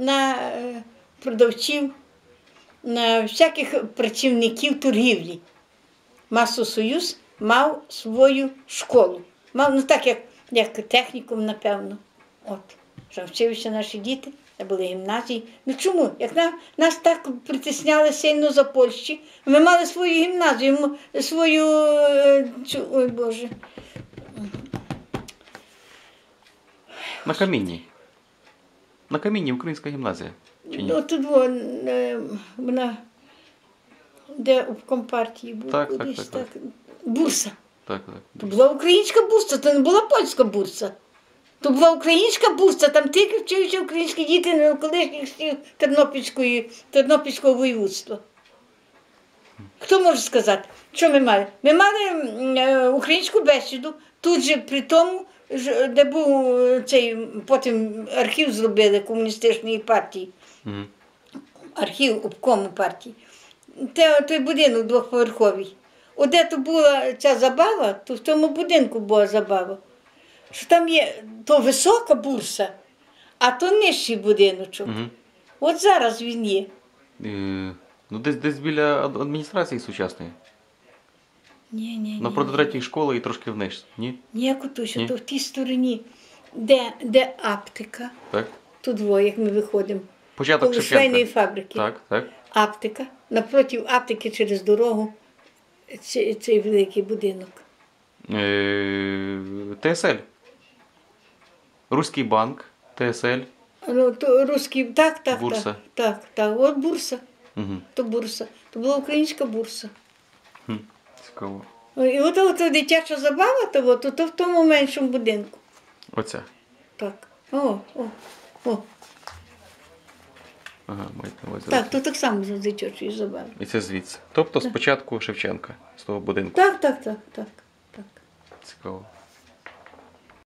на е, продавців, на всяких працівників торгівлі. Масосоюз мав свою школу. Мав, ну так, як, як технікум, напевно. От, що вчилися наші діти, це були гімназії. Ну чому? Як на, нас так притисняли сильно за Польщі, ми мали свою гімназію, свою. е, ой Боже. На камінні. На камінні українська гімназія. Чи ні? Ну, тут вон, е, вона, де в компартії був Так, так, кудись, так, так. Бурса. Так, так. То була українська бурса, то не була польська бурса. То була українська бурса, там тільки вчилися українські діти на колишніх сіл Тернопільської, Тернопільського воєводства. Хто може сказати, що ми мали? Ми мали м, е, українську бесіду, тут же при тому, де був е, цей, потім архів зробили комуністичної партії Угу. архів обкому партії. Те, той будинок двохповерховий. От де то була ця забава, то в тому будинку була забава. Що там є то висока бурса, а то нижчий будиночок. Угу. От зараз він є. Е, ну, десь, десь біля адміністрації сучасної. Ні, ні, ні. Напроти третьої школи і трошки вниз. Ні? То, що Ні? то в тій стороні, де, де аптека, Так? тут двоє, як ми виходимо. Початок Коло швейної Шевченка. фабрики. Так, так. Аптека. Напроти аптеки через дорогу цей, цей великий будинок. Е, ТСЛ. Руський банк, ТСЛ. Ну, то русський, так, так, Бурса. так, так, так. От бурса, Угу. то бурса. То була українська бурса. Цікаво. І от, от дитяча забава, то, от, то, то в тому меншому будинку. Оце. Так. О, о, о. Ага, маєте на увазі. Так, то так само з дитячої забави. І це звідси. Тобто спочатку Шевченка, з того будинку. Так, так, так, так, так. Цікаво.